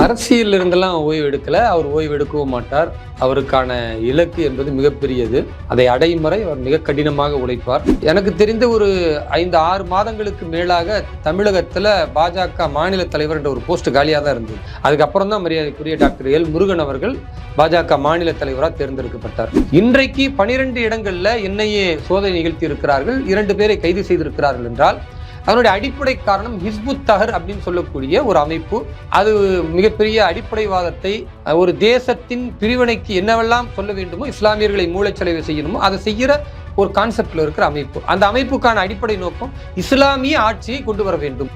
அரசியல் இருந்தெல்லாம் ஓய்வு எடுக்கல அவர் ஓய்வு எடுக்கவும் மாட்டார். அவருக்கான இலக்கு என்பது மிகப்பெரியது. அதை அடையும் வரை அவர் மிக கடினமாக உழைப்பார். எனக்கு தெரிந்த ஒரு ஐந்து ஆறு மாதங்களுக்கு மேலாக தமிழகத்தில் பாஜக மாநில தலைவர் என்ற ஒரு போஸ்ட் காலியாக தான் இருந்தது. அதுக்கப்புறம் தான் மரியாதைக்குரிய டாக்டர் எல் முருகன் அவர்கள் பாஜக மாநில தலைவராக தேர்ந்தெடுக்கப்பட்டார். இன்றைக்கு பனிரெண்டு இடங்களில் என்னையே சோதனை நிகழ்த்தி இருக்கிறார்கள். இரண்டு பேரை கைது செய்திருக்கிறார்கள் என்றால் அதனுடைய அடிப்படை காரணம் ஹிஸ்புத் தஹர் அப்படின்னு சொல்லக்கூடிய ஒரு அமைப்பு. அது மிகப்பெரிய அடிப்படைவாதத்தை ஒரு தேசத்தின் பிரிவினைக்கு என்னவெல்லாம் சொல்ல வேண்டுமோ இஸ்லாமியர்களை மூளைச்சலவை செய்யணுமோ அதை செய்கிற ஒரு கான்செப்டில் இருக்கிற அமைப்பு. அந்த அமைப்புக்கான அடிப்படை நோக்கம் இஸ்லாமிய ஆட்சியை கொண்டு வர வேண்டும்.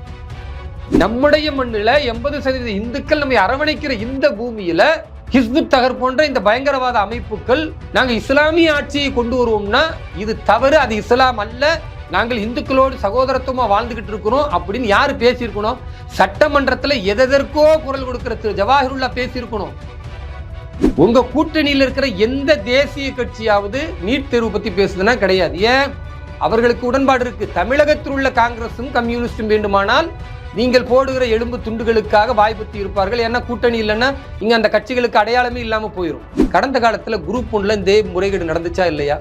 நம்முடைய மண்ணில் எண்பது சதவீத இந்துக்கள் நம்மை அரவணைக்கிற இந்த பூமியில் ஹிஸ்புத் தகர் போன்ற இந்த பயங்கரவாத அமைப்புகள் நாங்கள் இஸ்லாமிய ஆட்சியை கொண்டு வருவோம்னா இது தவறு அது இஸ்லாம் அல்ல. நாங்கள் இந்துக்களோடு சகோதரத்துவமாக வாழ்ந்துகிட்டு இருக்கிறோம் அப்படின்னு யார் பேசியிருக்கணும்? சட்டமன்றத்தில் எதெதற்கோ குரல் கொடுக்கிற திரு ஜவாஹிருல்லா பேசியிருக்கணும். உங்க கூட்டணியில் இருக்கிற எந்த தேசிய கட்சியாவது நீட் தேர்வு பத்தி பேசுதுன்னா கிடையாது. ஏன்? அவர்களுக்கு உடன்பாடு இருக்கு. தமிழகத்தில் உள்ள காங்கிரசும் கம்யூனிஸ்டும் வேண்டுமானால் நீங்கள் போடுகிற எலும்பு துண்டுகளுக்காக வாய்ப்புத்தி இருப்பார்கள். ஏன்னா கூட்டணி இல்லைன்னா இங்க அந்த கட்சிகளுக்கு அடையாளமே இல்லாமல் போயிடும் கடந்த காலத்தில் குரூப் ஒன்றில் இந்த முறைகேடு நடந்துச்சா இல்லையா?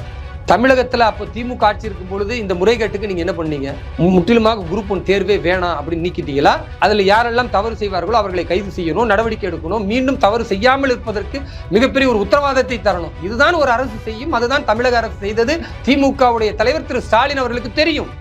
தமிழகத்துல அப்போ திமுக ஆட்சி இருக்கும் பொழுது இந்த முறைகேட்டுக்கு நீங்க என்ன பண்ணீங்க? முற்றிலுமாக குரூப் ஒன் தேர்வே வேணாம் அப்படின்னு நீக்கிட்டீங்களா? அதுல யாரெல்லாம் தவறு செய்வார்களோ அவர்களை கைது செய்யணும் நடவடிக்கை எடுக்கணும் மீண்டும் தவறு செய்யாமல் இருப்பதற்கு மிகப்பெரிய ஒரு உத்தரவாதத்தை தரணும். இதுதான் ஒரு அரசு செய்யும் அதுதான் தமிழக அரசு செய்தது. திமுகவுடைய தலைவர் திரு ஸ்டாலின் அவர்களுக்கு தெரியும்.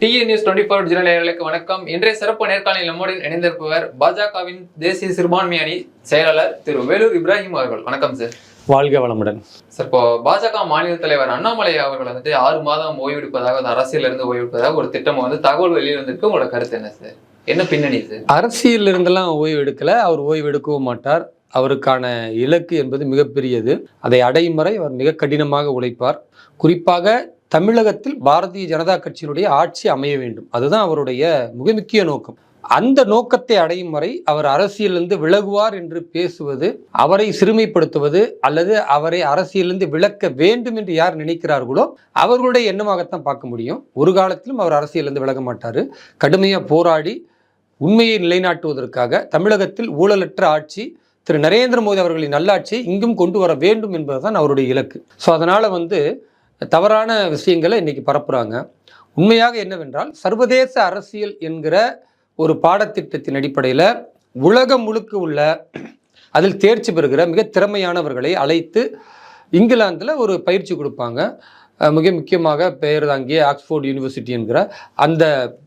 டிஏ நியூஸ் டுவெண்ட்டி ஃபோர் வணக்கம். இன்றைய சிறப்பு நேர்காணலில் நம்முடன் இணைந்திருப்பவர் பாஜகவின் தேசிய சிறுபான்மை அணி செயலாளர் திரு வேலூர் இப்ராஹிம் அவர்கள். வணக்கம் சார். வாழ்க வளமுடன். சார் இப்போ பாஜக மாநில தலைவர் அண்ணாமலை அவர்கள் வந்துட்டு ஆறு மாதம் ஓய்வெடுப்பதாக அரசியல இருந்து ஓய்வெடுப்பதாக ஒரு திட்டம் வந்து தகவல் வெளியே வந்திருக்கு உங்களோட கருத்து என்ன சார்? என்ன பின்னணி சார் அரசியல் இருந்தெல்லாம் ஓய்வு எடுக்கல அவர் ஓய்வு எடுக்கவும் மாட்டார். அவருக்கான இலக்கு என்பது மிகப்பெரியது. அதை அடையும் வரை அவர் மிக கடினமாக உழைப்பார். குறிப்பாக தமிழகத்தில் பாரதிய ஜனதா கட்சியினுடைய ஆட்சி அமைய வேண்டும். அதுதான் அவருடைய மிக முக்கிய நோக்கம். அந்த நோக்கத்தை அடையும் வரை அவர் அரசியலிருந்து விலகுவார் என்று பேசுவது அவரை சிறுமைப்படுத்துவது அல்லது அவரை அரசியலிருந்து விலக்க வேண்டும் என்று யார் நினைக்கிறார்களோ அவர்களுடைய எண்ணமாகத்தான் பார்க்க முடியும். ஒரு காலத்திலும் அவர் அரசியலிருந்து விலக மாட்டார். கடுமையாக போராடி உண்மையை நிலைநாட்டுவதற்காக தமிழகத்தில் ஊழலற்ற ஆட்சி திரு நரேந்திர மோடி அவர்களின் நல்லாட்சியை இங்கும் கொண்டு வர வேண்டும் என்பதுதான் அவருடைய இலக்கு. ஸோ அதனால் வந்து தவறான விஷயங்களை இன்னைக்கு பரப்புகிறாங்க உண்மையாக என்னவென்றால் சர்வதேச அரசியல் என்கிற ஒரு பாடத்திட்டத்தின் அடிப்படையில் உலகம் முழுக்க உள்ள அதில் தேர்ச்சி பெறுகிற மிக திறமையானவர்களை அழைத்து இங்கிலாந்தில் ஒரு பயிற்சி கொடுப்பாங்க. மிக முக்கியமாக பெயர் தாங்கிய ஆக்ஸ்போர்ட் யூனிவர்சிட்டி என்கிற அந்த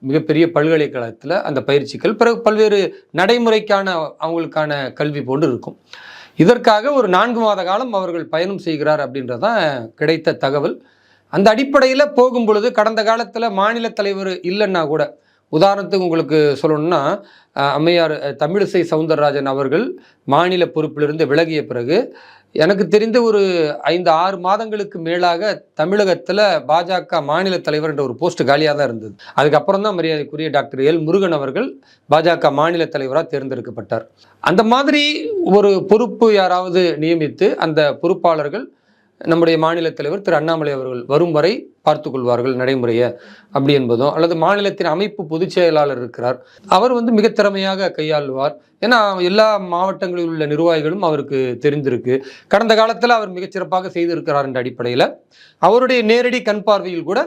மிகப்பெரிய பல்கலைக்கழகத்தில் அந்த பயிற்சிகள் பிறகு பல்வேறு நடைமுறைக்கான அவங்களுக்கான கல்வி போன்று இருக்கும். இதற்காக ஒரு நான்கு மாத காலம் அவர்கள் பயணம் செய்கிறார் அப்படின்றதான் கிடைத்த தகவல். அந்த அடிப்படையில் போகும் பொழுது கடந்த காலத்தில் மாநில தலைவர் இல்லைன்னா கூட உதாரணத்துக்கு உங்களுக்கு சொல்லணும்னா அம்மையார் தமிழிசை சவுந்தரராஜன் அவர்கள் மாநில பொறுப்பிலிருந்து விலகிய பிறகு எனக்கு தெரிந்த ஒரு ஐந்து ஆறு மாதங்களுக்கு மேலாக தமிழகத்தில் பாஜக மாநில தலைவர் என்ற ஒரு போஸ்ட் காலியாக தான் இருந்தது. அதுக்கப்புறம் தான் மரியாதைக்குரிய டாக்டர் எல் முருகன் அவர்கள் பாஜக மாநில தலைவராக தேர்ந்தெடுக்கப்பட்டார். அந்த மாதிரி ஒரு பொறுப்பு யாராவது நியமித்து அந்த பொறுப்பாளர்கள் நம்முடைய மாநில தலைவர் திரு அண்ணாமலை அவர்கள் வரும் வரை பார்த்து கொள்வார்கள் நடைமுறையை அப்படி என்பதும் அல்லது மாநிலத்தின் அமைப்பு பொதுச் செயலாளர் இருக்கிறார். அவர் வந்து மிக திறமையாக கையாளுவார். ஏன்னா எல்லா மாவட்டங்களில் உள்ள நிர்வாகிகளும் அவருக்கு தெரிந்திருக்கு. கடந்த காலத்தில் அவர் மிகச்சிறப்பாக செய்திருக்கிறார் என்ற அடிப்படையில். அவருடைய நேரடி கண் பார்வையில் கூட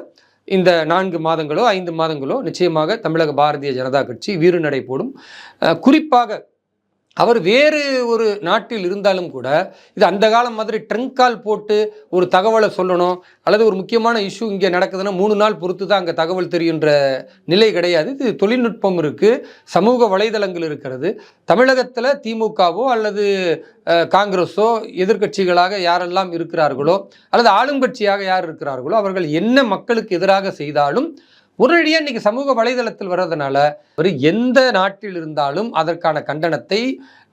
இந்த நான்கு மாதங்களோ ஐந்து மாதங்களோ நிச்சயமாக தமிழக பாரதிய ஜனதா கட்சி வீறு நடை போடும். குறிப்பாக அவர் வேறு ஒரு நாட்டில் இருந்தாலும் கூட இது அந்த காலம் மாதிரி ட்ரங்க் கால் போட்டு ஒரு தகவலை சொல்லணும் அல்லது ஒரு முக்கியமான இஷ்யூ இங்கே நடக்குதுன்னா மூணு நாள் பொறுத்து தான் அங்கே தகவல் தெரியுன்ற நிலை கிடையாது. இது தொழில்நுட்பம் இருக்குது சமூக வலைதளங்கள் இருக்கிறது. தமிழகத்தில் திமுகவோ அல்லது காங்கிரஸோ எதிர்க்கட்சிகளாக யாரெல்லாம் இருக்கிறார்களோ அல்லது ஆளும் கட்சியாக யார் இருக்கிறார்களோ அவர்கள் என்ன மக்களுக்கு எதிராக செய்தாலும் உடனடியாக இன்னைக்கு சமூக வலைதளத்தில் வர்றதுனால ஒரு எந்த நாட்டில் இருந்தாலும் அதற்கான கண்டனத்தை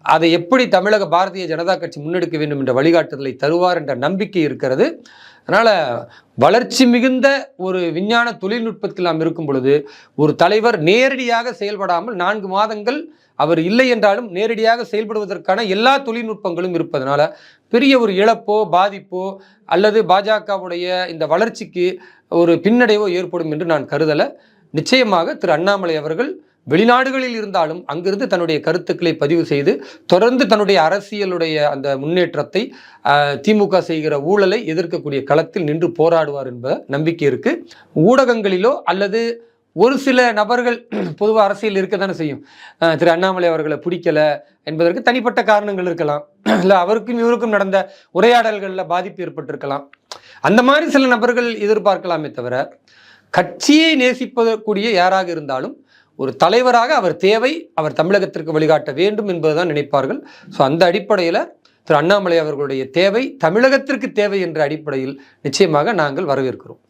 அதை எப்படி தமிழக பாரதிய ஜனதா கட்சி முன்னெடுக்க வேண்டும் என்ற வழிகாட்டுதலை தருவார் என்ற நம்பிக்கை இருக்கிறது. அதனால் வளர்ச்சி மிகுந்த ஒரு விஞ்ஞான தொழில்நுட்பத்தில் நாம் இருக்கும் பொழுது ஒரு தலைவர் நேரடியாக செயல்படாமல் நான்கு மாதங்கள் அவர் இல்லை என்றாலும் நேரடியாக செயல்படுவதற்கான எல்லா தொழில்நுட்பங்களும் இருப்பதனால பெரிய ஒரு இழப்போ பாதிப்போ அல்லது பாஜகவுடைய இந்த வளர்ச்சிக்கு ஒரு பின்னடைவோ ஏற்படும் என்று நான் கருதலை. நிச்சயமாக திரு அண்ணாமலை அவர்கள் வெளிநாடுகளில் இருந்தாலும் அங்கிருந்து தன்னுடைய கருத்துக்களை பதிவு செய்து தொடர்ந்து தன்னுடைய அரசியலுடைய அந்த முன்னேற்றத்தை திமுக செய்கிற ஊழலை எதிர்க்கக்கூடிய களத்தில் நின்று போராடுவார் என்ப நம்பிக்கை இருக்கு. ஊடகங்களிலோ அல்லது ஒரு சில நபர்கள் பொதுவாக அரசியல் இருக்க தானே செய்யும் திரு அண்ணாமலை அவர்களை பிடிக்கல என்பதற்கு தனிப்பட்ட காரணங்கள் இருக்கலாம். இல்லை அவருக்கும் இவருக்கும் நடந்த உரையாடல்களில் பாதிப்பு ஏற்பட்டிருக்கலாம். அந்த மாதிரி சில நபர்கள் எதிர்பார்க்கலாமே தவிர கட்சியை நேசிப்பதற்குரிய யாராக இருந்தாலும் ஒரு தலைவராக அவர் தேவை அவர் தமிழகத்திற்கு வழிகாட்ட வேண்டும் என்பதுதான் நினைப்பார்கள். ஸோ அந்த அடிப்படையில் திரு அண்ணாமலை அவர்களுடைய தேவை தமிழகத்திற்கு தேவை என்ற அடிப்படையில் நிச்சயமாக நாங்கள் வரவேற்கிறோம்.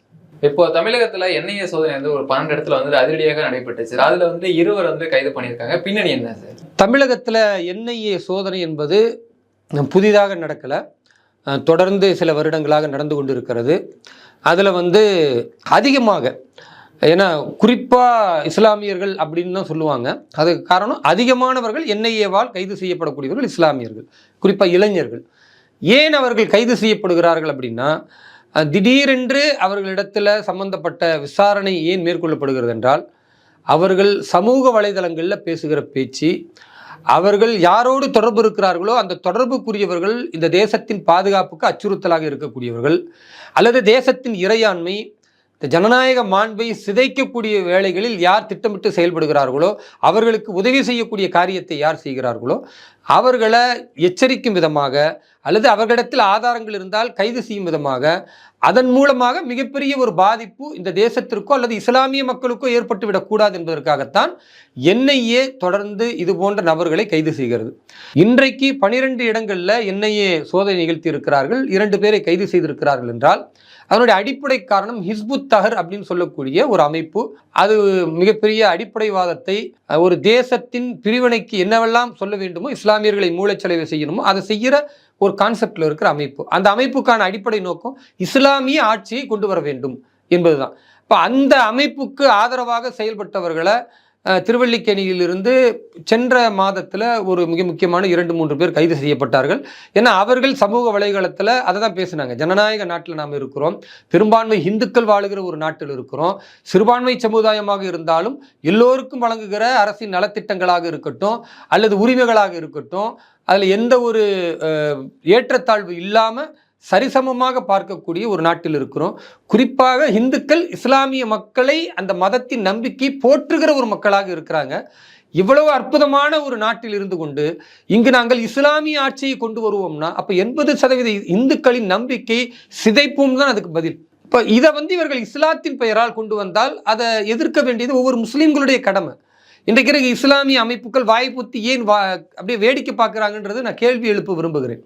இப்போ தமிழகத்துல என்ஐஏ சோதனை வந்து ஒரு பன்னெண்டு இடத்துல வந்து அதிரடியாக நடைபெற்றுச்சு. அதுல வந்து இருவர் வந்து கைது பண்ணியிருக்காங்க. பின்னணி என்ன சார்? தமிழகத்தில் என்ஐஏ சோதனை என்பது புதிதாக நடக்கலை. தொடர்ந்து சில வருடங்களாக நடந்து கொண்டு இருக்கிறது அதில் வந்து அதிகமாக ஏன்னா குறிப்பாக இஸ்லாமியர்கள் அப்படின்னு தான் சொல்லுவாங்க. அதுக்கு காரணம் அதிகமானவர்கள் என்ஐஏவால் கைது செய்யப்படக்கூடியவர்கள் இஸ்லாமியர்கள் குறிப்பாக இளைஞர்கள். ஏன் அவர்கள் கைது செய்யப்படுகிறார்கள் அப்படின்னா திடீரென்று அவர்களிடத்தில் சம்பந்தப்பட்ட விசாரணை ஏன் மேற்கொள்ளப்படுகிறது என்றால் அவர்கள் சமூக வலைதளங்களில் பேசுகிற பேச்சு அவர்கள் யாரோடு தொடர்பு இருக்கிறார்களோ அந்த தொடர்புக்குரியவர்கள் இந்த தேசத்தின் பாதுகாப்புக்கு அச்சுறுத்தலாக இருக்கக்கூடியவர்கள் அல்லது தேசத்தின் இறையாண்மை இந்த ஜனநாயக மாண்பை சிதைக்கக்கூடிய வேலைகளில் யார் திட்டமிட்டு செயல்படுகிறார்களோ அவர்களுக்கு உதவி செய்யக்கூடிய காரியத்தை யார் செய்கிறார்களோ அவர்களை எச்சரிக்கும் விதமாக அல்லது அவர்களிடத்தில் ஆதாரங்கள் இருந்தால் கைது செய்யும் விதமாக அதன் மூலமாக மிகப்பெரிய ஒரு பாதிப்பு இந்த தேசத்திற்கோ அல்லது இஸ்லாமிய மக்களுக்கோ ஏற்பட்டுவிடக்கூடாது என்பதற்காகத்தான் என்ஐஏ தொடர்ந்து இது போன்ற நபர்களை கைது செய்கிறது. இன்றைக்கு பனிரெண்டு இடங்களில் என்ஐஏ சோதனை நிகழ்த்தி இருக்கிறார்கள் இரண்டு பேரை கைது செய்திருக்கிறார்கள் என்றால் அதனுடைய அடிப்படை காரணம் ஹிஸ்புத் தஹர் அப்படின்னு சொல்லக்கூடிய ஒரு அமைப்பு. அது மிகப்பெரிய அடிப்படைவாதத்தை ஒரு தேசத்தின் பிரிவினைக்கு என்னவெல்லாம் சொல்ல வேண்டுமோ இஸ்லாமியர்களை மூளைச்சலவை செய்யணுமோ அதை செய்கிற ஒரு கான்செப்டில் இருக்கிற அமைப்பு. அந்த அமைப்புக்கான அடிப்படை நோக்கம் இஸ்லாமிய ஆட்சியை கொண்டு வர வேண்டும் என்பதுதான். இப்போ அந்த அமைப்புக்கு ஆதரவாக செயல்பட்டவர்களை திருவள்ளிக்கேணியிலிருந்து சென்ற மாதத்தில் ஒரு மிக முக்கியமான இரண்டு மூன்று பேர் கைது செய்யப்பட்டார்கள். ஏன்னா அவர்கள் சமூக வலைதளத்தில் அதை தான் பேசினாங்க. ஜனநாயக நாட்டில் நாம் இருக்கிறோம். பெரும்பான்மை இந்துக்கள் வாழுகிற ஒரு நாட்டில் இருக்கிறோம். சிறுபான்மை சமுதாயமாக இருந்தாலும் எல்லோருக்கும் வழங்குகிற அரசின் நலத்திட்டங்களாக இருக்கட்டும் அல்லது உரிமைகளாக இருக்கட்டும் அதில் எந்த ஒரு ஏற்றத்தாழ்வு இல்லாமல் சரிசமமாக பார்க்கக்கூடிய ஒரு நாட்டில் இருக்கிறோம். குறிப்பாக இந்துக்கள் இஸ்லாமிய மக்களை அந்த மதத்தின் நம்பிக்கை போற்றுகிற ஒரு மக்களாக இருக்கிறாங்க. இவ்வளவு அற்புதமான ஒரு நாட்டில் இருந்து கொண்டு இங்கு நாங்கள் இஸ்லாமிய ஆட்சியை கொண்டு வருவோம்னா அப்போ எண்பது சதவீத இந்துக்களின் நம்பிக்கை சிதைப்போம் தான் அதுக்கு பதில். இப்போ இதை வந்து இவர்கள் இஸ்லாத்தின் பெயரால் கொண்டு வந்தால் அதை எதிர்க்க வேண்டியது ஒவ்வொரு முஸ்லீம்களுடைய கடமை. இன்றைக்கு இருக்க இஸ்லாமிய அமைப்புகள் வாய்ப்புத்தி ஏன் வா அப்படியே வேடிக்கை பார்க்குறாங்கன்றது நான் கேள்வி எழுப்ப விரும்புகிறேன்.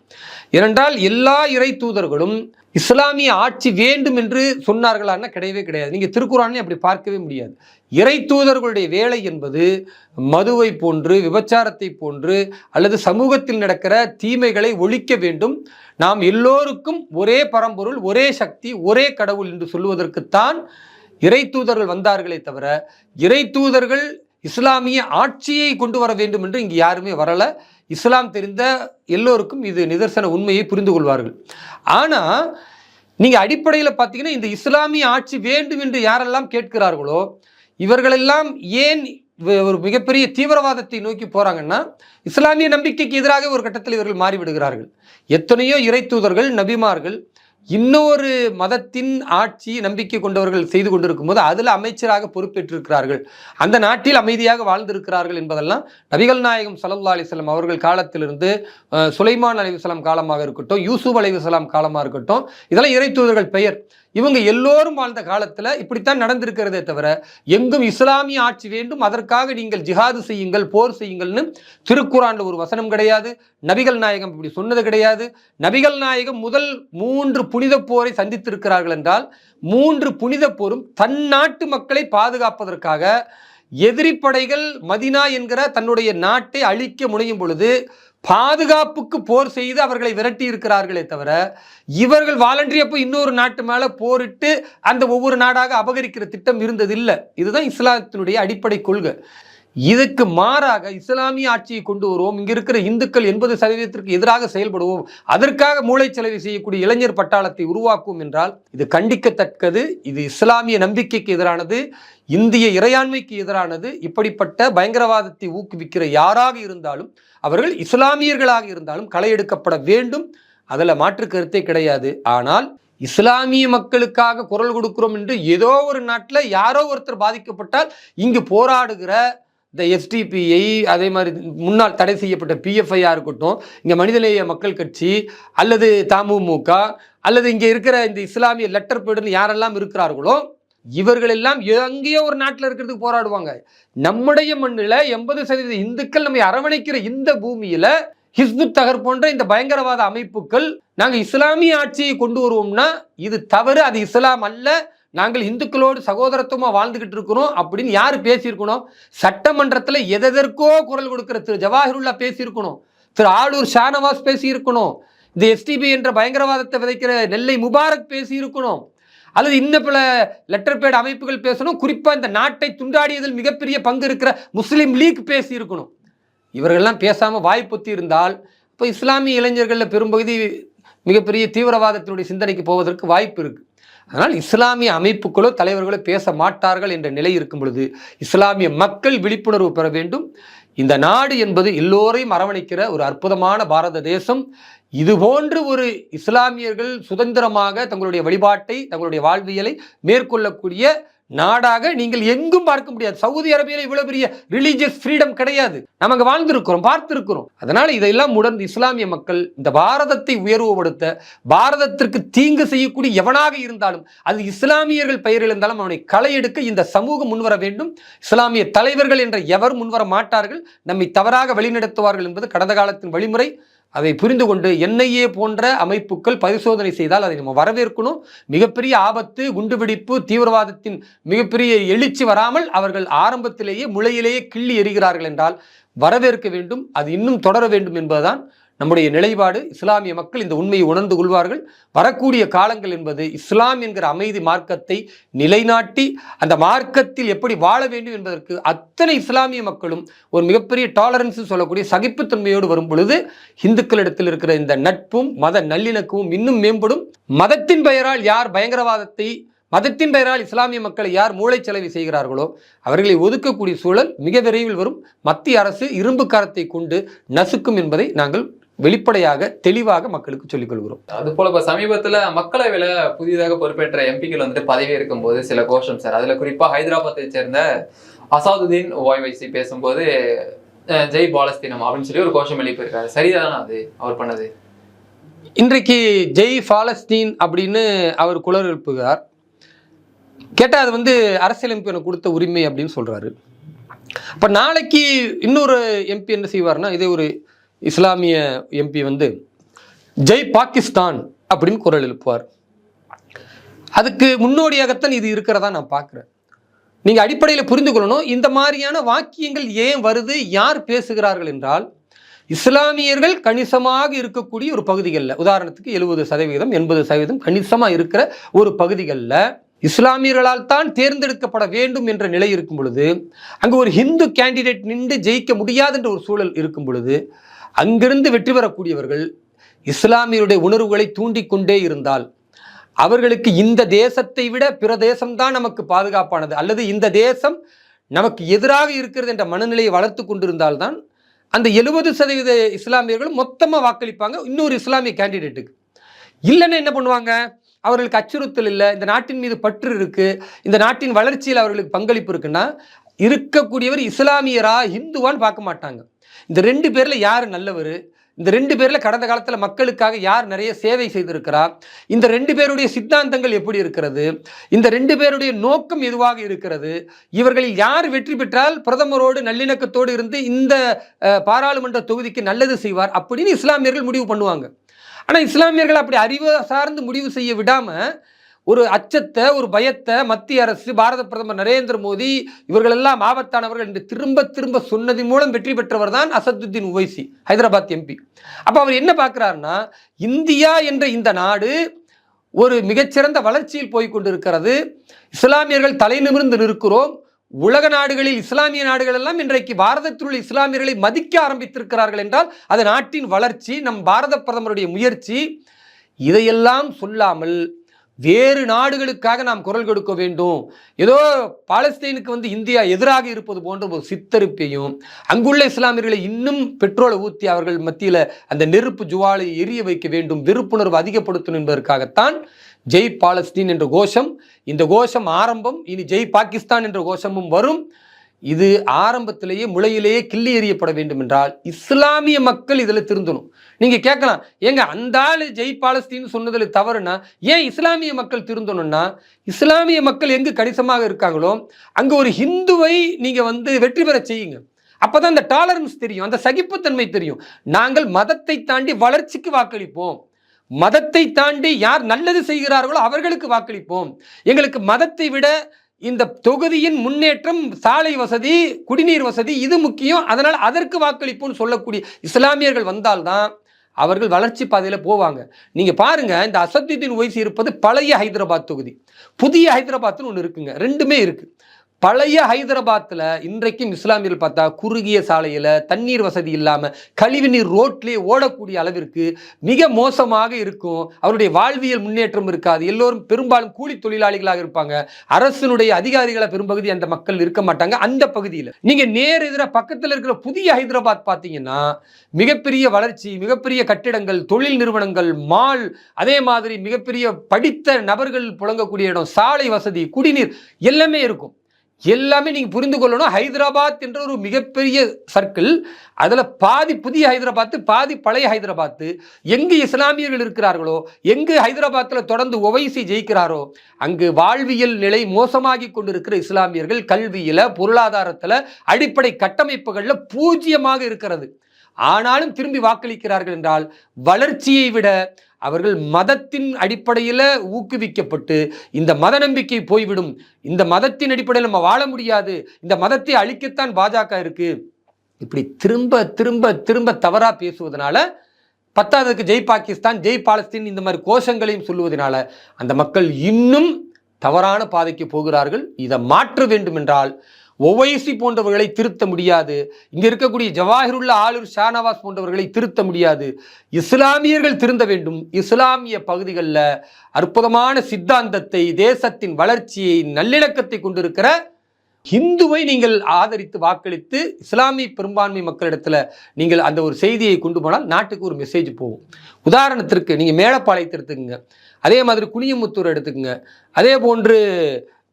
ஏனென்றால் எல்லா இறை தூதர்களும் இஸ்லாமிய ஆட்சி வேண்டும் என்று சொன்னார்களான்னா கிடையவே கிடையாது. நீங்கள் திருக்குறானே அப்படி பார்க்கவே முடியாது. இறை தூதர்களுடைய வேலை என்பது மதுவை போன்று விபச்சாரத்தை போன்று அல்லது சமூகத்தில் நடக்கிற தீமைகளை ஒழிக்க வேண்டும். நாம் எல்லோருக்கும் ஒரே பரம்பொருள் ஒரே சக்தி ஒரே கடவுள் என்று சொல்லுவதற்குத்தான் இறை தூதர்கள் வந்தார்களே தவிர இறை தூதர்கள் இஸ்லாமிய ஆட்சியை கொண்டு வர வேண்டும் என்று இங்கு யாருமே வரல. இஸ்லாம் தெரிந்த எல்லோருக்கும் இது நிதர்சன உண்மையை புரிந்து கொள்வார்கள். ஆனால் நீங்கள் அடிப்படையில் பார்த்தீங்கன்னா இந்த இஸ்லாமிய ஆட்சி வேண்டும் என்று யாரெல்லாம் கேட்கிறார்களோ இவர்களெல்லாம் ஏன் ஒரு மிகப்பெரிய தீவிரவாதத்தை நோக்கி போகிறாங்கன்னா இஸ்லாமிய நம்பிக்கைக்கு எதிராக ஒரு கட்டத்தில் இவர்கள் மாறிவிடுகிறார்கள். எத்தனையோ இறை தூதர்கள் நபிமார்கள் இன்னொரு மதத்தின் ஆட்சி நம்பிக்கை கொண்டவர்கள் செய்து கொண்டிருக்கும் போது அதில் அமைச்சராக பொறுப்பேற்றிருக்கிறார்கள். அந்த நாட்டில் அமைதியாக வாழ்ந்திருக்கிறார்கள் என்பதெல்லாம் நபிகள் நாயகம் சல்லா அலிஸ்லாம் அவர்கள் காலத்திலிருந்து சுலைமான் அலிவசலாம் காலமாக இருக்கட்டும் யூசுப் அலிவசலாம் காலமாக இருக்கட்டும் இதெல்லாம் இறை தூதர்கள் பெயர். இவங்க எல்லோரும் வாழ்ந்த காலத்தில் இப்படித்தான் நடந்திருக்கிறதே தவிர எங்கும் இஸ்லாமிய ஆட்சி வேண்டும் அதற்காக நீங்கள் ஜிஹாது செய்யுங்கள் போர் செய்யுங்கள்னு திருக்குறான்ல ஒரு வசனம் கிடையாது நபிகள் நாயகம் இப்படி சொன்னது கிடையாது. நபிகள் நாயகம் முதல் மூன்று புனித போரை சந்தித்திருக்கிறார்கள் என்றால் மூன்று புனித போரும் தன் நாட்டு மக்களை பாதுகாப்பதற்காக எதிரிப்படைகள் மதினா என்கிற தன்னுடைய நாட்டை அழிக்க முனையும் பொழுது பாதுகாப்புக்கு போர் செய்து அவர்களை விரட்டி இருக்கிறார்களே தவிர இவர்கள் வாலண்டியப்போ இன்னொரு நாட்டு மேலே போரிட்டு அந்த ஒவ்வொரு நாடாக அபகரிக்கிற திட்டம் இருந்ததில்லை. இதுதான் இஸ்லாத்தினுடைய அடிப்படை கொள்கை. இதுக்கு மாறாக இஸ்லாமிய ஆட்சியை கொண்டு வருவோம். இங்கிருக்கிற இந்துக்கள் எண்பது சதவீதத்திற்கு எதிராக செயல்படுவோம். அதற்காக மூளைச்சலவை செய்யக்கூடிய இளைஞர் பட்டாளத்தை உருவாக்கும் என்றால் இது கண்டிக்கத்தக்கது. இது இஸ்லாமிய நம்பிக்கைக்கு எதிரானது. இந்திய இறையாண்மைக்கு எதிரானது இப்படிப்பட்ட பயங்கரவாதத்தை ஊக்குவிக்கிற யாராக இருந்தாலும் அவர்கள் இஸ்லாமியர்களாக இருந்தாலும் களை எடுக்கப்பட வேண்டும். அதில் மாற்று கருத்தே கிடையாது. ஆனால் இஸ்லாமிய மக்களுக்காக குரல் கொடுக்கிறோம் என்று ஏதோ ஒரு நாட்டில் யாரோ ஒருத்தர் பாதிக்கப்பட்டால் இங்கு போராடுகிற இந்த எஸ்டிபிஐ அதே மாதிரி முன்னாள் தடை செய்யப்பட்ட பிஎஃப்ஐயாக இருக்கட்டும் இங்கே மனிதநேய மக்கள் கட்சி அல்லது தமுமுக அல்லது இங்கே இருக்கிற இந்த இஸ்லாமிய லெட்டர் பேடுன்னு யாரெல்லாம் இருக்கிறார்களோ இவர்கள் எல்லாம் எங்கேயோ ஒரு நாட்டில் இருக்கிறதுக்கு போராடுவாங்க. நம்முடைய மண்ணில் எண்பது சதவீத இந்துக்கள் நம்மை அரவணைக்கிற இந்த பூமியில ஹிஸ்புத் தகர் போன்ற இந்த பயங்கரவாத அமைப்புகள் நாங்கள் இஸ்லாமிய ஆட்சியை கொண்டு வருவோம்னா இது தவறு அது இஸ்லாம் அல்ல. நாங்கள் இந்துக்களோடு சகோதரத்துவமாக வாழ்ந்துகிட்டு இருக்கிறோம் அப்படின்னு யார் பேசியிருக்கணும்? சட்டமன்றத்தில் எதெதற்கோ குரல் கொடுக்குற திரு ஜவாஹிருல்லா பேசியிருக்கணும். திரு ஆளூர் ஷானவாஸ் பேசியிருக்கணும். இந்த எஸ்டிபி என்ற பயங்கரவாதத்தை விதைக்கிற நெல்லை முபாரக் பேசியிருக்கணும். அல்லது இன்னும் பல லெட்டர் பேட் அமைப்புகள் பேசணும். குறிப்பாக இந்த நாட்டை துண்டாடியதில் மிகப்பெரிய பங்கு இருக்கிற முஸ்லீம் லீக் பேசியிருக்கணும் இவர்கள்லாம் பேசாமல் வாய் இருந்தால் இப்போ இஸ்லாமிய இளைஞர்களில் பெரும்பகுதி மிகப்பெரிய தீவிரவாதத்தினுடைய சிந்தனைக்கு போவதற்கு வாய்ப்பு இருக்குது அதனால் இஸ்லாமிய அமைப்புகளோ தலைவர்களோ பேச மாட்டார்கள் என்ற நிலை இருக்கும் பொழுது இஸ்லாமிய மக்கள் விழிப்புணர்வு பெற வேண்டும். இந்த நாடு என்பது எல்லோரையும் அரவணைக்கிற ஒரு அற்புதமான பாரத தேசம். இது போன்று ஒரு இஸ்லாமியர்கள் சுதந்திரமாக தங்களுடைய வழிபாட்டை தங்களுடைய வாழ்வியலை மேற்கொள்ளக்கூடிய நாடாக நீங்கள் எங்கும் பார்க்க முடியாது. சவுதி அரேபியாவில் இவ்வளவு பெரிய ரிலீஜியஸ் ஃப்ரீடம் கிடையாது. நமக்கு வாழ்ந்திருக்கிறோம் பார்த்திருக்கிறோம். அதனால இதையெல்லாம் உணர்ந்து இஸ்லாமிய மக்கள் இந்த பாரதத்தை உயர்வுபடுத்த பாரதத்திற்கு தீங்கு செய்யக்கூடிய எவனாக இருந்தாலும் அது இஸ்லாமியர்கள் பெயரில் இருந்தாலும் அவனை களையெடுக்க இந்த சமூகம் முன்வர வேண்டும். இஸ்லாமிய தலைவர்கள் என்ற எவர் முன்வர மாட்டார்கள். நம்மை தவறாக வழிநடத்துவார்கள் என்பது கடந்த காலத்தின் வழிமுறை. அதை புரிந்து கொண்டு என்ஐஏ போன்ற அமைப்புகள் பரிசோதனை செய்தால் அதை நம்ம வரவேற்கணும். மிகப்பெரிய ஆபத்து குண்டுவெடிப்பு தீவிரவாதத்தின் மிகப்பெரிய எழுச்சி வராமல் அவர்கள் ஆரம்பத்திலேயே முளையிலேயே கிள்ளி எறிகிறார்கள் என்றால் வரவேற்க வேண்டும் அது இன்னும் தொடர வேண்டும் என்பதுதான் நம்முடைய நிலைப்பாடு இஸ்லாமிய மக்கள் இந்த உண்மையை உணர்ந்து கொள்வார்கள். வரக்கூடிய காலங்கள் என்பது இஸ்லாம் என்கிற அமைதி மார்க்கத்தை நிலைநாட்டி அந்த மார்க்கத்தில் எப்படி வாழ வேண்டும் என்பதற்கு அத்தனை இஸ்லாமிய மக்களும் ஒரு மிகப்பெரிய டாலரன்ஸ் சொல்லக்கூடிய சகிப்புத்தன்மையோடு வரும் பொழுது இந்துக்களிடத்தில் இருக்கிற இந்த நட்பும் மத நல்லிணக்கமும் இன்னும் மேம்படும். மதத்தின் பெயரால் யார் பயங்கரவாதத்தை மதத்தின் பெயரால் இஸ்லாமிய மக்களை யார் மூளைச்சலவை செய்கிறார்களோ அவர்களை ஒதுக்கக்கூடிய சூழல் மிக விரைவில் வரும். மத்திய அரசு இரும்பு கரத்தை கொண்டு நசுக்கும் என்பதை நாங்கள் வெளிப்படையாக தெளிவாக மக்களுக்கு சொல்லிக் கொள்கிறோம். அது போல இப்ப சமீபத்துல மக்களவையில புதிதாக பொறுப்பேற்ற எம்பிக்கள் வந்துட்டு பதவி இருக்கும்போது சில கோஷம் சார். அதுல குறிப்பா ஹைதராபாத்தை சேர்ந்த அசாதுதீன் ஓய்வைசி பேசும்போது ஜெய் பாலஸ்தீனம் அப்படின்னு சொல்லி ஒரு கோஷம் எழுப்பியிருக்காரு. சரிதானா அது? அவர் பண்ணது? இன்றைக்கு ஜெய் பாலஸ்தீன் அப்படின்னு அவர் குரல் எழுப்புகிறார். கேட்டால் அது வந்து அரசியலமைப்பு எனக்கு கொடுத்த உரிமை அப்படின்னு சொல்றாரு. அப்போ நாளைக்கு இன்னொரு எம்பி என்ன செய்வார்னா இதே ஒரு இஸ்லாமிய எம்பி வந்து ஜெய் பாகிஸ்தான் அப்படின்னு குரல் எழுப்புவார். அதுக்கு முன்னோடியாகத்தான் இது இருக்கிறதா நான் பார்க்குறேன். நீங்கள் அடிப்படையில் புரிந்து கொள்ளணும் இந்த மாதிரியான வாக்கியங்கள் ஏன் வருது யார் பேசுகிறார்கள் என்றால் இஸ்லாமியர்கள் கணிசமாக இருக்கக்கூடிய ஒரு பகுதிகளில் உதாரணத்துக்கு எழுபது சதவீதம் எண்பது சதவீதம் கணிசமாக இருக்கிற ஒரு பகுதிகளில் இஸ்லாமியர்களால் தான் தேர்ந்தெடுக்கப்பட வேண்டும் என்ற நிலை இருக்கும் பொழுது அங்கு ஒரு ஹிந்து கேண்டிடேட் நின்று ஜெயிக்க முடியாது என்ற ஒரு சூழல் இருக்கும் பொழுது அங்கிருந்து வெற்றி பெறக்கூடியவர்கள் இஸ்லாமியருடைய உணர்வுகளை தூண்டிக்கொண்டே இருந்தால் அவர்களுக்கு இந்த தேசத்தை விட பிற தேசம்தான் நமக்கு பாதுகாப்பானது. அல்லது இந்த தேசம் நமக்கு எதிராக இருக்கிறது என்ற மனநிலையை வளர்த்து கொண்டிருந்தால்தான் அந்த எழுபது சதவீத இஸ்லாமியர்களும் மொத்தமாக வாக்களிப்பாங்க இன்னொரு இஸ்லாமிய கேண்டிடேட்டுக்கு இல்லைன்னா என்ன பண்ணுவாங்க? அவர்களுக்கு அச்சுறுத்தல் இல்லை இந்த நாட்டின் மீது பற்று இருக்குது இந்த நாட்டின் வளர்ச்சியில் அவர்களுக்கு பங்களிப்பு இருக்குன்னா இருக்கக்கூடியவர் இஸ்லாமியரா இந்துவான்னு பார்க்க மாட்டாங்க. இந்த ரெண்டு பேரில் யார் நல்லவர்? இந்த ரெண்டு பேரில் கடந்த காலத்தில் மக்களுக்காக யார் நிறைய சேவை செய்திருக்கிறா? இந்த ரெண்டு பேருடைய சித்தாந்தங்கள் எப்படி இருக்கிறது? இந்த ரெண்டு பேருடைய நோக்கம் எதுவாக இருக்கிறது? இவர்களில் யார் வெற்றி பெற்றால் பிரதமரோடு நல்லிணக்கத்தோடு இருந்து இந்த பாராளுமன்ற தொகுதிக்கு நல்லது செய்வார் அப்படின்னு இஸ்லாமியர்கள் முடிவு பண்ணுவாங்க. ஆனால் இஸ்லாமியர்கள் அப்படி அறிவு சார்ந்து முடிவு செய்ய விடாமல் ஒரு அச்சத்தை ஒரு பயத்தை மத்திய அரசு பாரத பிரதமர் நரேந்திர மோடி இவர்கள் எல்லாம் ஆபத்தானவர்கள் என்று திரும்ப திரும்ப சொன்னதின் மூலம் வெற்றி பெற்றவர் தான் அசதுத்தீன் உவைசி ஹைதராபாத் எம்பி அப்போ அவர் என்ன பார்க்குறாருன்னா இந்தியா என்ற இந்த நாடு ஒரு மிகச்சிறந்த வளர்ச்சியில் போய் கொண்டிருக்கிறது. இஸ்லாமியர்கள் தலை நிமிர்ந்து நிற்கிறோம். உலக நாடுகளில் இஸ்லாமிய நாடுகள் எல்லாம் இன்றைக்கு பாரதத்தில் உள்ள இஸ்லாமியர்களை மதிக்க ஆரம்பித்திருக்கிறார்கள் என்றால் அது நாட்டின் வளர்ச்சி நம் பாரத பிரதமருடைய முயற்சி. இதையெல்லாம் சொல்லாமல் வேறு நாடுகளுக்காக நாம் குரல் கொடுக்க வேண்டும். ஏதோ பாலஸ்தீனுக்கு வந்து இந்தியா எதிராக இருப்பது போன்ற ஒரு சித்தரிப்பையும் அங்குள்ள இஸ்லாமியர்களை இன்னும் பெட்ரோலை ஊற்றி அவர்கள் மத்தியில் அந்த நெருப்பு ஜுவாலை எரிய வைக்க வேண்டும் விருப்புணர்வு அதிகப்படுத்தணும் என்பதற்காகத்தான் ஜெய் பாலஸ்தீன் என்ற கோஷம். இந்த கோஷம் ஆரம்பம் இனி ஜெய் பாகிஸ்தான் என்ற கோஷமும் வரும். இது ஆரம்பத்திலேயே முளையிலேயே கிள்ளி எறியப்பட வேண்டும் என்றால் இஸ்லாமிய மக்கள் இதில் திருந்தணும். நீங்கள் கேட்கலாம் ஏங்க அந்த ஆள் ஜெய் பாலஸ்தீன் சொன்னதில் தவறுனா ஏன் இஸ்லாமிய மக்கள் திருந்தணும்னா இஸ்லாமிய மக்கள் எங்கு கணிசமாக இருக்காங்களோ அங்கே ஒரு ஹிந்துவை நீங்கள் வந்து வெற்றி பெற செய்யுங்க. அப்போதான் அந்த டாலரன்ஸ் தெரியும் அந்த சகிப்புத்தன்மை தெரியும். நாங்கள் மதத்தை தாண்டி வளர்ச்சிக்கு வாக்களிப்போம். மதத்தை தாண்டி யார் நல்லது செய்கிறார்களோ அவர்களுக்கு வாக்களிப்போம். எங்களுக்கு மதத்தை விட இந்த தொகுதியின் முன்னேற்றம் சாலை வசதி குடிநீர் வசதி இது முக்கியம். அதனால் அதற்கு வாக்களிப்புன்னு சொல்லக்கூடிய இஸ்லாமியர்கள் வந்தால்தான் அவர்கள் வளர்ச்சி பாதையில் போவாங்க. நீங்கள் பாருங்க இந்த அசத்துதீன் ஒய்சி இருப்பது பழைய ஹைதராபாத் தொகுதி. புதிய ஹைதராபாத்னு ஒன்று இருக்குங்க. ரெண்டுமே இருக்குது பழைய ஹைதராபாத்தில் இன்றைக்கும் இஸ்லாமியர்கள் பார்த்தா குறுகிய சாலையில் தண்ணீர் வசதி இல்லாமல் கழிவுநீர் ரோட்லேயே ஓடக்கூடிய அளவிற்கு மிக மோசமாக இருக்கும். அவருடைய வாழ்வியல் முன்னேற்றம் இருக்காது. எல்லோரும் பெரும்பாலும் கூலி தொழிலாளிகளாக இருப்பாங்க. அரசினுடைய அதிகாரிகளை பெரும்பகுதி அந்த மக்கள் இருக்க மாட்டாங்க. அந்த பகுதியில். நீங்கள் நேர் எதிராக பக்கத்தில் இருக்கிற புதிய ஹைதராபாத் பார்த்தீங்கன்னா மிகப்பெரிய வளர்ச்சி மிகப்பெரிய கட்டிடங்கள் தொழில் நிறுவனங்கள் மால் அதே மாதிரி மிகப்பெரிய படித்த நபர்கள் புழங்கக்கூடிய இடம் சாலை வசதி குடிநீர் எல்லாமே இருக்கும். எல்லாமே நீங்கள் புரிந்து கொள்ளணும் ஹைதராபாத் என்ற ஒரு மிகப்பெரிய சர்க்கிள் அதில் பாதி புதிய ஹைதராபாத்து பாதி பழைய ஹைதராபாத்து. எங்கு இஸ்லாமியர்கள் இருக்கிறார்களோ எங்கு ஹைதராபாத்தில் தொடர்ந்து ஒவைசி ஜெயிக்கிறாரோ அங்கு வாழ்வியல் நிலை மோசமாகி கொண்டிருக்கிற இஸ்லாமியர்கள் கல்வியில் பொருளாதாரத்தில் அடிப்படை கட்டமைப்புகளில் பூஜ்ஜியமாக இருக்கிறது. ஆனாலும் திரும்பி வாக்களிக்கிறார்கள் என்றால் வளர்ச்சியை விட அவர்கள் மதத்தின் அடிப்படையில் ஊக்குவிக்கப்பட்டு இந்த மத நம்பிக்கை போய்விடும். இந்த மதத்தின் அடிப்படையில் நம்ம வாழ முடியாது. இந்த மதத்தை அழிக்கத்தான் பாஜக இருக்கு. இப்படி திரும்ப திரும்ப திரும்ப தவறாக பேசுவதனால பத்தாவதுக்கு ஜெய் பாகிஸ்தான் ஜெய் பாலஸ்தீன் இந்த மாதிரி கோஷங்களையும் சொல்லுவதனால அந்த மக்கள் இன்னும் தவறான பாதைக்கு போகிறார்கள். இதை மாற்ற வேண்டும் என்றால் ஒவைசி போன்றவர்களை திருத்த முடியாது. இங்க இருக்கக்கூடிய ஜவாஹிருல்லா ஆளுர் ஷானவாஸ் போன்றவர்களை திருத்த முடியாது. இஸ்லாமியர்கள் திருந்த வேண்டும். இஸ்லாமிய பகுதிகளில் அற்புதமான சித்தாந்தத்தை தேசத்தின் வளர்ச்சியை நல்லிணக்கத்தை கொண்டிருக்கிற ஹிந்துவை நீங்கள் ஆதரித்து வாக்களித்து இஸ்லாமிய பெரும்பான்மை மக்களிடத்தில் நீங்கள் அந்த ஒரு செய்தியை கொண்டு போனால் நாட்டுக்கு ஒரு மெசேஜ் போகும். உதாரணத்திற்கு நீங்கள் மேலப்பாளையத்தை எடுத்துக்கோங்க. அதே மாதிரி குனியமுத்தூர் எடுத்துக்கோங்க. அதே போன்று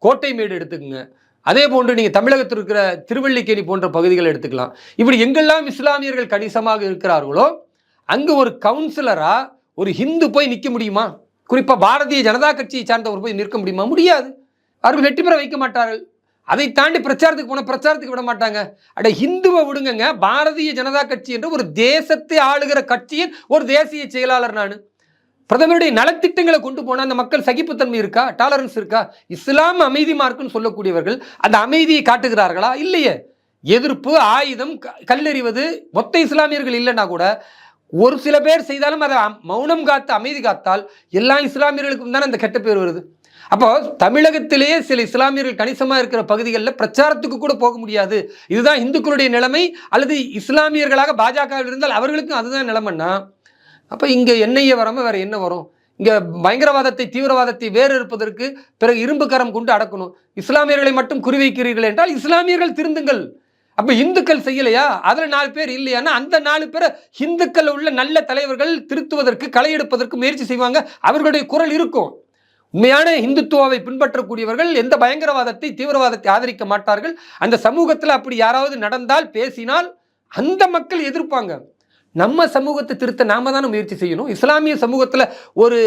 கோட்டைமேடு எடுத்துக்கோங்க. அதே போன்று நீங்கள் தமிழகத்தில் இருக்கிற திருவள்ளிக்கேணி போன்ற பகுதிகளை எடுத்துக்கலாம். இப்படி எங்கெல்லாம் இஸ்லாமியர்கள் கணிசமாக இருக்கிறார்களோ அங்கு ஒரு கவுன்சிலராக ஒரு ஹிந்து போய் நிற்க முடியுமா? குறிப்பாக பாரதிய ஜனதா கட்சியை சார்ந்தவர் போய் நிற்க முடியுமா? முடியாது. அவர்கள் வெற்றி பெற வைக்க மாட்டார்கள். அதை தாண்டி பிரச்சாரத்துக்கு போன பிரச்சாரத்துக்கு விட மாட்டாங்க. அட ஹிந்துவை விடுங்கங்க. பாரதிய ஜனதா கட்சி என்று ஒரு தேசத்தை ஆளுகிற கட்சியின் ஒரு தேசிய செயலாளர் நான். பிரதமருடைய நலத்திட்டங்களை கொண்டு போனால் அந்த மக்கள் சகிப்புத்தன்மை இருக்கா? டாலரன்ஸ் இருக்கா? இஸ்லாம் அமைதி மார்க்குன்னு சொல்லக்கூடியவர்கள் அந்த அமைதியை காட்டுகிறார்களா? இல்லையே. எதிர்ப்பு ஆயுதம் க- கல்லெறிவது மொத்த இஸ்லாமியர்கள் இல்லைன்னா கூட ஒரு சில பேர் செய்தாலும் அதை மௌனம் காத்து அமைதி காத்தால் எல்லா இஸ்லாமியர்களுக்கும் தானே அந்த கெட்ட பேர் வருது. அப்போ தமிழகத்திலேயே சில இஸ்லாமியர்கள் கணிசமாக இருக்கிற பகுதிகளில் பிரச்சாரத்துக்கு கூட போக முடியாது. இதுதான் இந்துக்களுடைய நிலைமை. அல்லது இஸ்லாமியர்களாக பாஜக இருந்தால் அவர்களுக்கும் அதுதான் நிலைமைன்னா அப்போ இங்கே எண்ணெயே வராமல் வேறு என்ன வரும்? இங்கே பயங்கரவாதத்தை தீவிரவாதத்தை வேறு இருப்பதற்கு பிறகு இரும்பு கரம் கொண்டு அடக்கணும். இஸ்லாமியர்களை மட்டும் குறிவைக்கிறீர்கள் என்றால் இஸ்லாமியர்கள் திருந்துங்கள். அப்போ இந்துக்கள் செய்யலையா? அதில் நாலு பேர் இல்லையானா அந்த நாலு பேரை இந்துக்கள் உள்ள நல்ல தலைவர்கள் திருத்துவதற்கு களை எடுப்பதற்கு முயற்சி செய்வாங்க. அவர்களுடைய குரல் இருக்கும். உண்மையான இந்துத்துவாவை பின்பற்றக்கூடியவர்கள் எந்த பயங்கரவாதத்தை தீவிரவாதத்தை ஆதரிக்க மாட்டார்கள். அந்த சமூகத்தில் அப்படி யாராவது நடந்தால் பேசினால் அந்த மக்கள் எதிர்ப்பாங்க. நம்ம சமூகத்தை திருத்த நாம தானே முயற்சி செய்யணும்? இஸ்லாமிய சமூகத்தில் ஒரு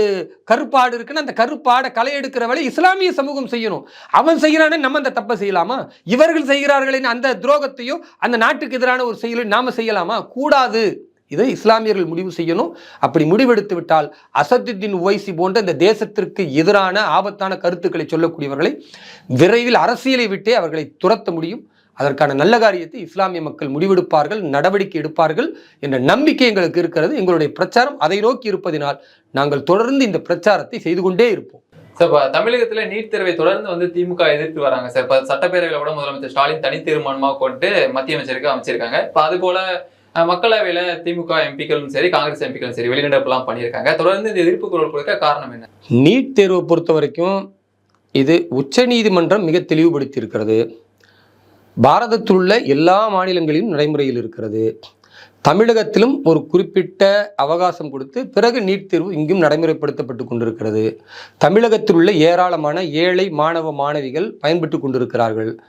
கருப்பாடு இருக்குன்னா அந்த கருப்பாடை களை எடுக்கிற வேலை இஸ்லாமிய சமூகம் செய்யணும். அவன் செய்கிறானே நம்ம அந்த தப்பை செய்யலாமா? இவர்கள் செய்கிறார்களே அந்த துரோகத்தையோ அந்த நாட்டுக்கு எதிரான ஒரு செயலையும் நாம செய்யலாமா? கூடாது. இதை இஸ்லாமியர்கள் முடிவு செய்யணும். அப்படி முடிவெடுத்து விட்டால் அசத்துத்தீன் உவைசி போன்ற இந்த தேசத்திற்கு எதிரான ஆபத்தான கருத்துக்களை சொல்லக்கூடியவர்களை விரைவில் அரசியலை விட்டே அவர்களை துரத்த முடியும். அதற்கான நல்ல காரியத்தை இஸ்லாமிய மக்கள் முடிவெடுப்பார்கள் நடவடிக்கை எடுப்பார்கள் என்ற நம்பிக்கை எங்களுக்கு இருக்கிறது. எங்களுடைய பிரச்சாரம் அதை நோக்கி இருப்பதினால் நாங்கள் தொடர்ந்து இந்த பிரச்சாரத்தை செய்து கொண்டே இருப்போம். சார் இப்ப தமிழகத்துல நீட் தேர்வை தொடர்ந்து வந்து திமுக எதிர்த்து வராங்க சார் இப்ப சட்டப்பேரவையில கூட முதலமைச்சர் ஸ்டாலின் தனி தீர்மானமா கொண்டு மத்திய அமைச்சருக்கு அமைச்சிருக்காங்க. இப்ப அது போல மக்களவையில திமுக எம்பிக்களும் சரி காங்கிரஸ் எம்பிக்களும் சரி வெளிநடப்புலாம் பண்ணியிருக்காங்க. தொடர்ந்து இந்த எதிர்ப்பு குரல் கொடுக்க காரணம் என்ன? நீட் தேர்வை பொறுத்த வரைக்கும் இது உச்சநீதிமன்றம் மிக தெளிவுபடுத்தி இருக்கிறது பாரதத்தில் உள்ள எல்லா மாநிலங்களிலும் நடைமுறையில் இருக்கிறது. தமிழகத்திலும் ஒரு குறிப்பிட்ட அவகாசம் கொடுத்து பிறகு நீட் தேர்வு இங்கும் நடைமுறைப்படுத்தப்பட்டு கொண்டிருக்கிறது. தமிழகத்தில் உள்ள ஏராளமான ஏழை மாணவ மாணவிகள் பயன்பட்டு கொண்டிருக்கிறார்கள்.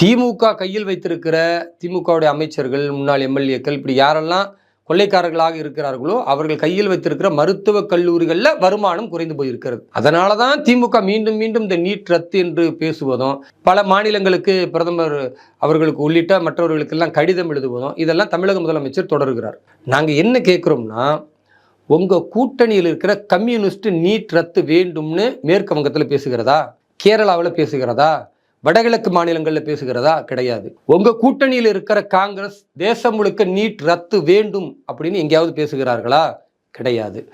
திமுக கையில் வைத்திருக்கிற திமுகவுடைய அமைச்சர்கள் முன்னாள் எம்எல்ஏக்கள் இப்படி யாரெல்லாம் கொள்ளைக்காரர்களாக இருக்கிறார்களோ அவர்கள் கையில் வைத்திருக்கிற மருத்துவக் கல்லூரிகளில் வருமானம் குறைந்து போயிருக்கிறது. அதனால தான் திமுக மீண்டும் மீண்டும் இந்த நீட் ரத்து என்று பேசுவதும் பல மாநிலங்களுக்கு பிரதமர் அவர்களுக்கு உள்ளிட்ட மற்றவர்களுக்கெல்லாம் கடிதம் எழுதுவதும் இதெல்லாம் தமிழக முதலமைச்சர் தொடர்கிறார். நாங்கள் என்ன கேட்குறோம்னா உங்கள் கூட்டணியில் இருக்கிற கம்யூனிஸ்ட் நீட் ரத்து வேண்டும்னு மேற்கு வங்கத்தில் பேசுகிறதா? கேரளாவில் பேசுகிறதா? வடகிழக்கு மாநிலங்களில் பேசுகிறதா? கிடையாது. உங்க கூட்டணியில் இருக்கிற காங்கிரஸ் தேசம் முழுக்க நீட் ரத்து வேண்டும் அப்படின்னு எங்கேயாவது பேசுகிறார்களா? கிடையாது.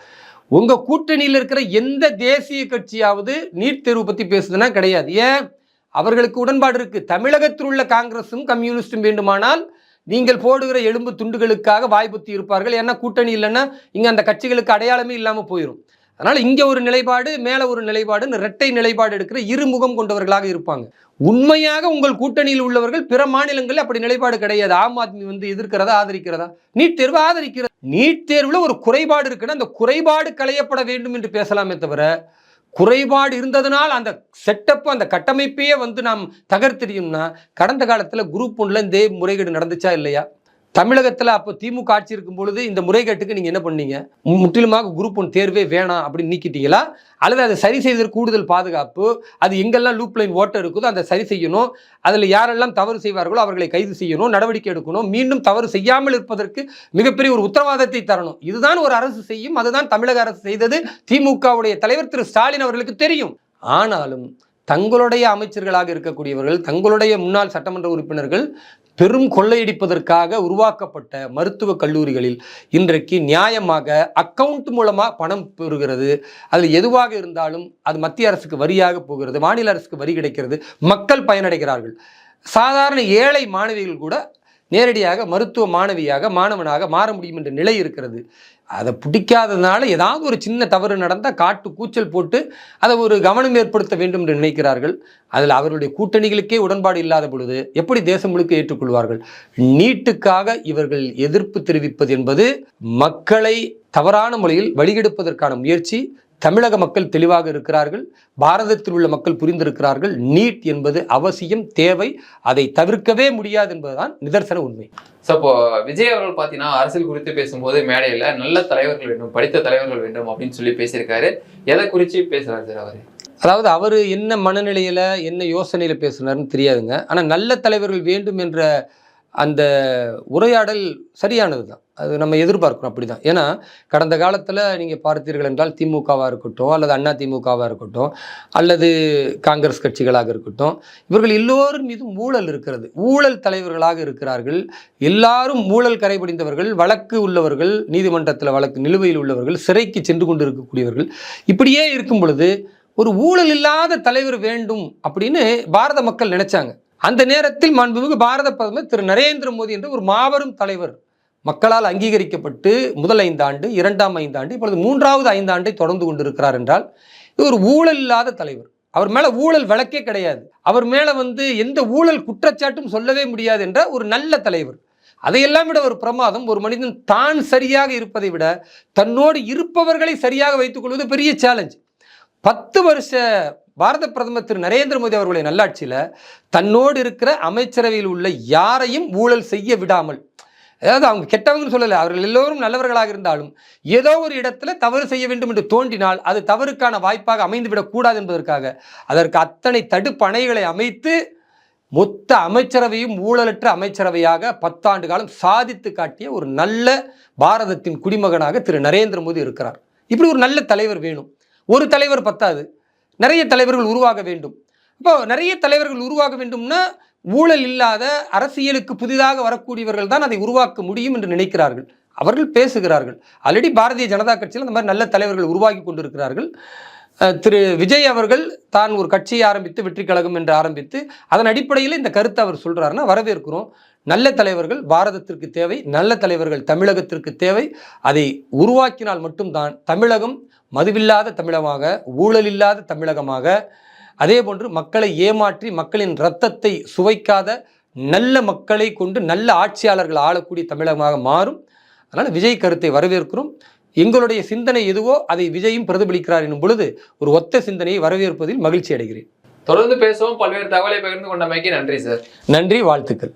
உங்க கூட்டணியில் இருக்கிற எந்த தேசிய கட்சியாவது நீட் தேர்வு பத்தி பேசுதுன்னா கிடையாது. ஏன்? அவர்களுக்கு உடன்பாடு இருக்கு. தமிழகத்தில் உள்ள காங்கிரஸும் கம்யூனிஸ்டும் வேண்டுமானால் நீங்கள் போடுகிற எலும்பு துண்டுகளுக்காக வாய்ப்புத்தி இருப்பார்கள். ஏன்னா கூட்டணி இல்லைன்னா இங்கே அந்த கட்சிகளுக்கு அடையாளமே இல்லாமல் போயிடும் அதனால் இங்கே ஒரு நிலைப்பாடு மேலே ஒரு நிலைப்பாடுன்னு இரட்டை நிலைப்பாடு எடுக்கிற இருமுகம் கொண்டவர்களாக இருப்பாங்க. உண்மையாக உங்கள் கூட்டணியில் உள்ளவர்கள் பிற மாநிலங்களில் அப்படி நிலைப்பாடு கிடையாது. ஆம் ஆத்மி வந்து எதிர்க்கிறதா ஆதரிக்கிறதா? நீட் தேர்வு ஆதரிக்கிறது நீட் தேர்வில் ஒரு குறைபாடு இருக்குன்னா அந்த குறைபாடு களையப்பட வேண்டும் என்று பேசலாமே தவிர குறைபாடு இருந்ததுனால் அந்த செட்டப் அந்த கட்டமைப்பையே வந்து நாம் தகர்த்தெறியும்னா கடந்த காலத்தில் குரூப் ஒன்றில் இந்த முறைகேடு நடந்துச்சா இல்லையா? தமிழகத்தில் அப்போ திமுக ஆட்சி இருக்கும் பொழுது இந்த முறைகேட்டுக்கு நீங்கள் என்ன பண்ணீங்க? மு- முற்றிலுமாக குரூப் ஒன் தேர்வே வேணாம் அப்படின்னு நீக்கிட்டீங்களா? அல்லது அதை சரி செய்வதற்கு கூடுதல் பாதுகாப்பு அது எங்கெல்லாம் லூப் லைன் ஓட்டர் இருக்குதோ அதை சரி செய்யணும் அதில் யாரெல்லாம் தவறு செய்வார்களோ அவர்களை கைது செய்யணும் நடவடிக்கை எடுக்கணும் மீண்டும் தவறு செய்யாமல் இருப்பதற்கு மிகப்பெரிய ஒரு உத்தரவாதத்தை தரணும். இதுதான் ஒரு அரசு செய்யும் அதுதான் தமிழக அரசு செய்தது திமுகவுடைய தலைவர் திரு ஸ்டாலின் அவர்களுக்கு தெரியும். ஆனாலும் தங்களுடைய அமைச்சர்களாக இருக்கக்கூடியவர்கள் தங்களுடைய முன்னாள் சட்டமன்ற உறுப்பினர்கள் பெரும் கொள்ளையடிப்பதற்காக உருவாக்கப்பட்ட மருத்துவக் கல்லூரிகளில் இன்றைக்கு நியாயமாக அக்கவுண்ட் மூலமாக பணம் பெறுகிறது. அதில் எதுவாக இருந்தாலும் அது மத்திய அரசுக்கு வரியாக போகிறது மாநில அரசுக்கு வரி கிடைக்கிறது. மக்கள் பயனடைகிறார்கள். சாதாரண ஏழை மாணவிகள் கூட நேரடியாக மருத்துவ மாணவியாக மாணவனாக மாற முடியும் என்ற நிலை இருக்கிறது. அதை பிடிக்காததுனால ஏதாவது ஒரு சின்ன தவறு நடந்தால் காட்டு கூச்சல் போட்டு அதை ஒரு கவனம் ஏற்படுத்த வேண்டும் என்று நினைக்கிறார்கள். அதில் அவர்களுடைய கூட்டணிகளுக்கே உடன்பாடு இல்லாத பொழுது எப்படி தேசம் முழுக்க ஏற்றுக்கொள்வார்கள்? நீட்டுக்காக இவர்கள் எதிர்ப்பு தெரிவிப்பது என்பது மக்களை தவறான முறையில் வழிகெடுப்பதற்கான முயற்சி தமிழக மக்கள் தெளிவாக இருக்கிறார்கள். பாரதத்தில் உள்ள மக்கள் புரிந்திருக்கிறார்கள். நீட் என்பது அவசியம் தேவை. அதை தவிர்க்கவே முடியாது என்பதுதான் நிதர்சன உண்மை. ஸோ இப்போ விஜய் அவர்கள் பார்த்தீங்கன்னா அரசியல் குறித்து பேசும்போது மேடையில் நல்ல தலைவர்கள் வேண்டும் படித்த தலைவர்கள் வேண்டும் அப்படின்னு சொல்லி பேசியிருக்காரு. எதை குறித்து பேசுறாரு சார் அவர்? அதாவது அவர் என்ன மனநிலையில என்ன யோசனையில பேசுனாருன்னு தெரியாதுங்க. ஆனால் நல்ல தலைவர்கள் வேண்டும் என்ற அந்த உரையாடல் சரியானது தான் அது நம்ம எதிர்பார்க்கிறோம் அப்படிதான். ஏன்னா கடந்த காலத்தில் நீங்கள் பார்த்தீர்கள் என்றால் திமுகவாக இருக்கட்டும் அல்லது அண்ணா திமுகவாக இருக்கட்டும் அல்லது காங்கிரஸ் கட்சிகளாக இருக்கட்டும் இவர்கள் எல்லோரும் மீதும் ஊழல் இருக்கிறது. ஊழல் தலைவர்களாக இருக்கிறார்கள். எல்லாரும் ஊழல் கரைபடிந்தவர்கள் வழக்கு உள்ளவர்கள் நீதிமன்றத்தில் வழக்கு நிலுவையில் உள்ளவர்கள் சிறைக்கு சென்று கொண்டு இருக்கக்கூடியவர்கள் இப்படியே இருக்கும் பொழுது ஒரு ஊழல் இல்லாத தலைவர் வேண்டும் அப்படின்னு பாரத மக்கள் நினைச்சாங்க. அந்த நேரத்தில் மாண்புமிகு பாரத பிரதமர் திரு நரேந்திர மோடி என்ற ஒரு மாபெரும் தலைவர். மக்களால் அங்கீகரிக்கப்பட்டு முதல் ஐந்தாண்டு இரண்டாம் ஐந்தாண்டு இப்பொழுது மூன்றாவது ஐந்தாண்டை தொடர்ந்து கொண்டிருக்கிறார் என்றால் இது ஒரு ஊழல் இல்லாத தலைவர். அவர் மேல ஊழல் விளக்கே கிடையாது. அவர் மேல வந்து எந்த ஊழல் குற்றச்சாட்டும் சொல்லவே முடியாது என்ற ஒரு நல்ல தலைவர். அதையெல்லாம் விட ஒரு பிரமாதம் ஒரு மனிதன் தான் சரியாக இருப்பதை விட தன்னோடு இருப்பவர்களை சரியாக வைத்துக் கொள்வது பெரிய சேலஞ்ச் பத்து வருஷ பாரத பிரதமர் திரு நரேந்திர மோடி அவர்களுடைய நல்லாட்சியில் தன்னோடு இருக்கிற அமைச்சரவையில் உள்ள யாரையும் ஊழல் செய்ய விடாமல் அதாவது அவங்க கெட்டவங்கன்னு சொல்லலை அவர்கள் எல்லோரும் நல்லவர்களாக இருந்தாலும் ஏதோ ஒரு இடத்துல தவறு செய்ய வேண்டும் என்று தோன்றினால் அது தவறுக்கான வாய்ப்பாக அமைந்துவிடக்கூடாது என்பதற்காக அதற்கு அத்தனை தடுப்பணைகளை அமைத்து மொத்த அமைச்சரவையும் ஊழலற்ற அமைச்சரவையாக பத்தாண்டு காலம் சாதித்து காட்டிய ஒரு நல்ல பாரதத்தின் குடிமகனாக திரு நரேந்திர மோடி இருக்கிறார். இப்படி ஒரு நல்ல தலைவர் வேணும். ஒரு தலைவர் பத்தாது. நிறைய தலைவர்கள் உருவாக வேண்டும். இப்போ நிறைய தலைவர்கள் உருவாக வேண்டும்னா ஊழல் இல்லாத அரசியலுக்கு புதிதாக வரக்கூடியவர்கள் தான் அதை உருவாக்க முடியும் என்று நினைக்கிறார்கள். அவர்கள் பேசுகிறார்கள். ஆல்ரெடி பாரதிய ஜனதா கட்சியில் அந்த மாதிரி நல்ல தலைவர்கள் உருவாகி கொண்டிருக்கிறார்கள். திரு விஜய் அவர்கள் தான் ஒரு கட்சியை ஆரம்பித்து வெற்றி கழகம் என்று ஆரம்பித்து அதன் அடிப்படையில் இந்த கருத்தை அவர் சொல்கிறாருன்னா வரவேற்கிறோம். நல்ல தலைவர்கள் பாரதத்திற்கு தேவை நல்ல தலைவர்கள் தமிழகத்திற்கு தேவை. அதை உருவாக்கினால் மட்டும்தான் தமிழகம் மதுவில்லாத தமிழகமாக ஊழலில்லாத தமிழகமாக அதே போன்று மக்களை ஏமாற்றி மக்களின் இரத்தத்தை சுவைக்காத நல்ல மக்களை கொண்டு நல்ல ஆட்சியாளர்கள் ஆளக்கூடிய தமிழகமாக மாறும். அதனால் விஜய் கருத்தை வரவேற்கிறோம். எங்களுடைய சிந்தனை எதுவோ அதை விஜயும் பிரதிபலிக்கிறார் எனும் பொழுது ஒரு ஒத்த சிந்தனையை வரவேற்பதில் மகிழ்ச்சி அடைகிறேன் தொடர்ந்து பேசுவோம். பல்வேறு தகவலை பகிர்ந்து கொண்டமைக்கு நன்றி சார். நன்றி வாழ்த்துக்கள்.